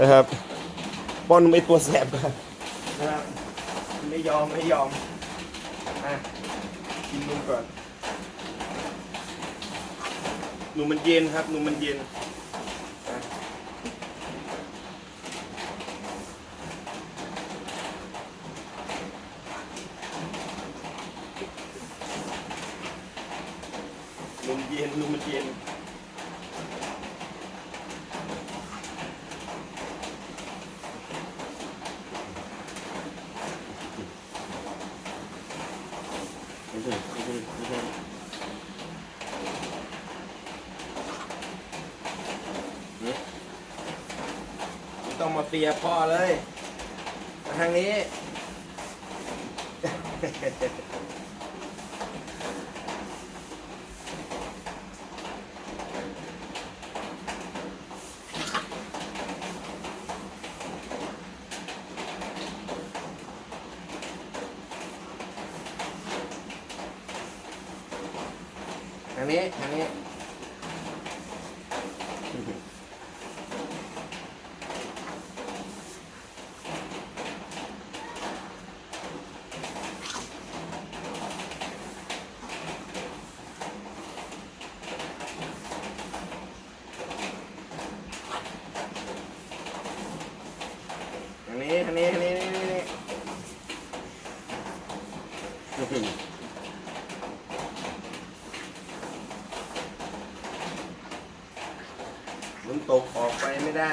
นะครับป้อนไม่ตัวแสบกันนะครับไม่ยอมไม่ยอมอะกินนมก่อนนมมันเย็นครับนมมันเย็นอะนมเย็นนมมันเย็น ไม่ใช่ไม่ใช่ไม่ใช่นี่ไมาเฟียพ่อเลยมาทางนี้ ทางนี้ ทางนี้ ทางนี้ทางนี้ทางนี้นี่นี่นี่อื้อหือ มันตกออกไปไม่ได้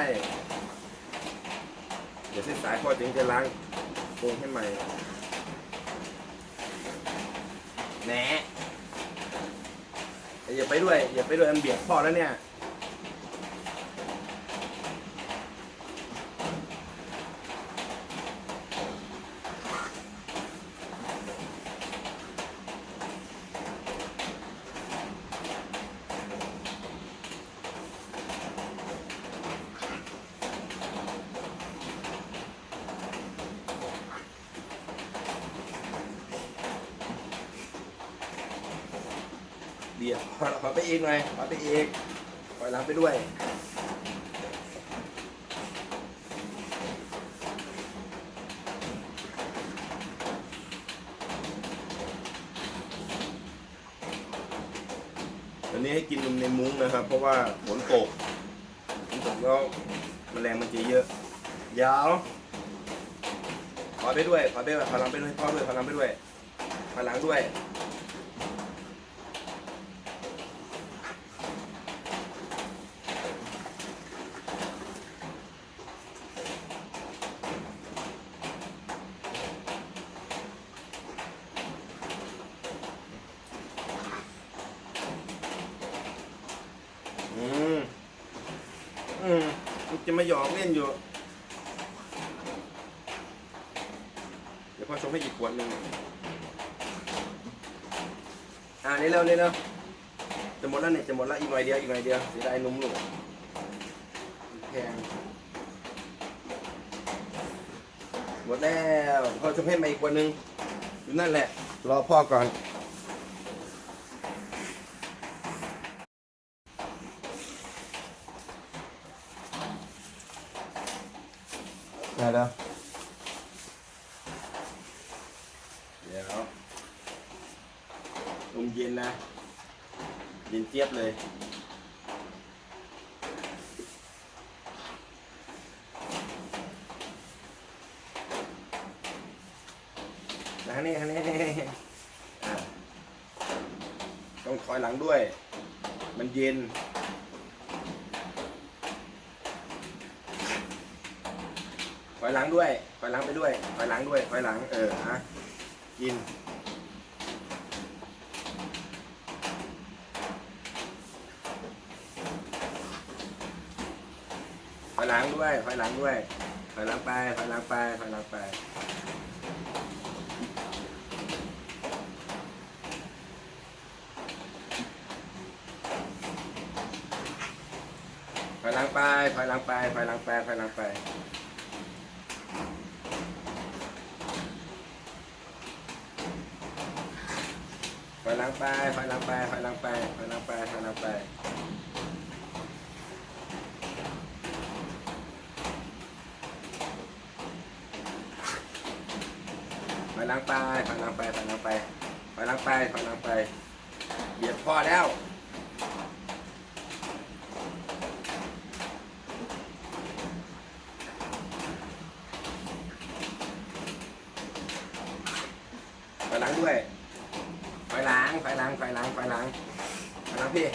เดี๋ยวเส้นสายพ่อถึงจะล้างโครงให้ใหม่แหนอย่าไปด้วย อย่าไปด้วยมันเบียดพ่อแล้วเนี่ย เบียดขอขอไปอีกหน่อยขอไปอีกปล่อยหลังไปด้วยวันนี้ให้กินนมในมุ้งนะครับ เพราะว่าฝนตกฝนตกแล้วแมลงมันจะเยอะ ยาว ขอไปด้วย ขอไปด้วยขอหลังไปด้วยพ่อด้วยขอหลังไปด้วยขอหลังด้วย อืมมันจะมาหยอกเล่นอยู่ เดี๋ยวพ่อชงให้อีกขวดหนึ่งอ่านี่เร็วนี่เร็วจะหมดแล้วเนี่ยจะหมดแล้วอีกหน่อยเดียวอีกหน่อยเดียวเสียดายนมลูกแพงหมดแล้วพ่อชงให้มาอีกขวดหนึ่งอยู่นั่นแหละ รอพ่อก่อน ได้แล้วเดี๋ยวนมเย็นนะ เย็นเจี๊ยบเลยทางนี้ทางนี้อ่ต้องถอยหลังด้วย มันเย็น อยหลังด้วยถอยหลังไปด้วยถอยหลังด้วยถอยหลัง เออฮะกิน ถอยหลังด้วยถอยหลังด้วยถอยหลังไปถอยหลังไปถอยหลังไปถอยหลังไปถอยหลังไปถอยหลังไปถอยหลังไป อยหลังไปถอยหลังไปถอยหลังไปถอยหลังไปถอยหลังไปถอยหลังไปไฟล้างไปไฟล้างไปไฟยหลังไปถอยหลังไปเหยียบพ่อแล้วไฟล้างด้วย ถอยหลังถอยหลังถอยหลังถอยหลังถอยหลังพี่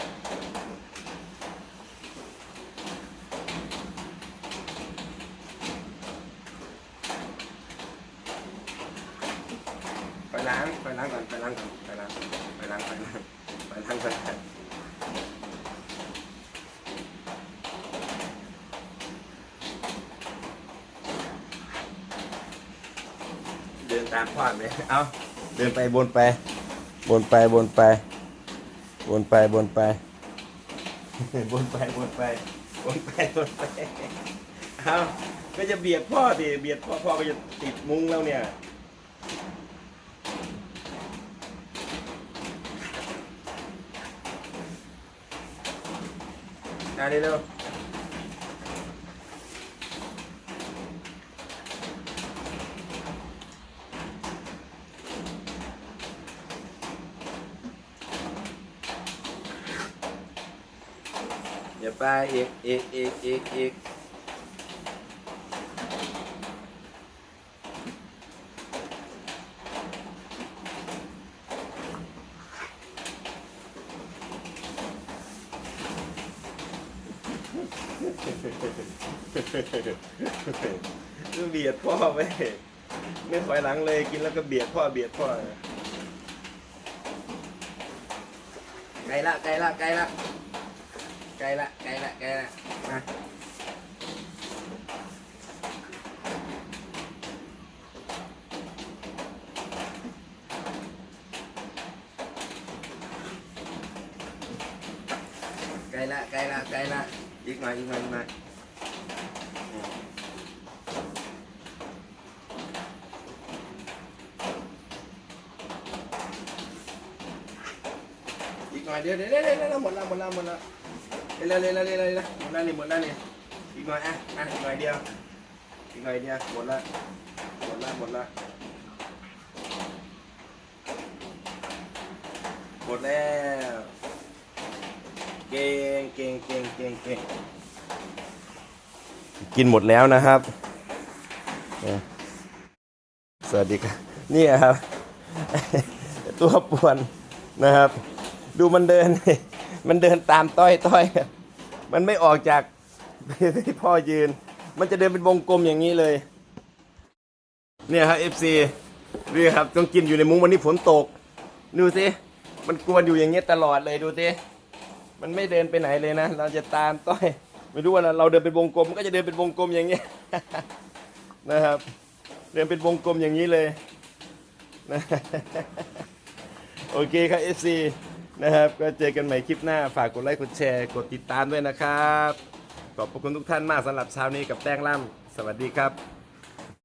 ถอยหลังถอยหลังก่อนถอยหลังก่อนถอยหลังถอยหลังถอยหลังถอยหลังถอยหลังเดินตามพ่อไหมเอาเดินไปบนไป บนไปบนไป บนไปบนไปบนไปบนไปบนไปบนไปเอาก็จะเบียดพ่อดิเบียดพ่อพ่อก็จะติดมุ้งแล้วเนี่ยมาเร็ว อย่าไปอีกอีกอีกอีกอีกก็เบียดพ่อไปไม่ถอยหลังเลยกินแล้วก็เบียดพ่อเบียดพ่อไกลละไกลละไกลละ ไกลละไกลละไกลละมาไกลละไกลละไกลละอีกหน่อยอีกหน่อยอีกหน่อยอีกหน่อยเดี๋ยวเดี๋ยวเดี๋ยวเดี๋ยวหมดละหมดละหมดละ เร็วเร็วเร็วเร็วเร็วเร็วหมดละนี่หมดและนี่อีกหน่อยอะอะอีกหน่อยเดียวอีกหน่อยเดียวหมดละหมดละหมดละหมดแล้วเก่งเก่งเก่งเก่งเก่งกินหมดแล้วนะครับ สวัสดีครับนี่ครับ ตัวป่วนนะครับ ดูมันเดิน มันเดินตามต้อยต้อยมันไม่ออกจากที่พ่อยืน มันจะเดินเป็นวงกลมอย่างนี้เลย เนี่ยครับ FC นี่ครับต้องกินอยู่ในมุ้งวันนี้ฝนตก ดูสิ มันกวนอยู่อย่างเงี้ยตลอดเลยดูสิ มันไม่เดินไปไหนเลยนะ เราจะตามต้อย ไม่รู้ว่าเราเดินเป็นวงกลมมันก็จะเดินเป็นวงกลมอย่างเงี้ยนะครับ เดินเป็นวงกลมอย่างนี้เลยนะโอเคครับ FC นะครับ ก็เจอกันใหม่คลิปหน้า ฝากกดไลค์ กดแชร์ กดติดตามด้วยนะครับ ขอบพระคุณทุกท่านมากสำหรับเช้านี้กับแป้งล่ำสวัสดีครับ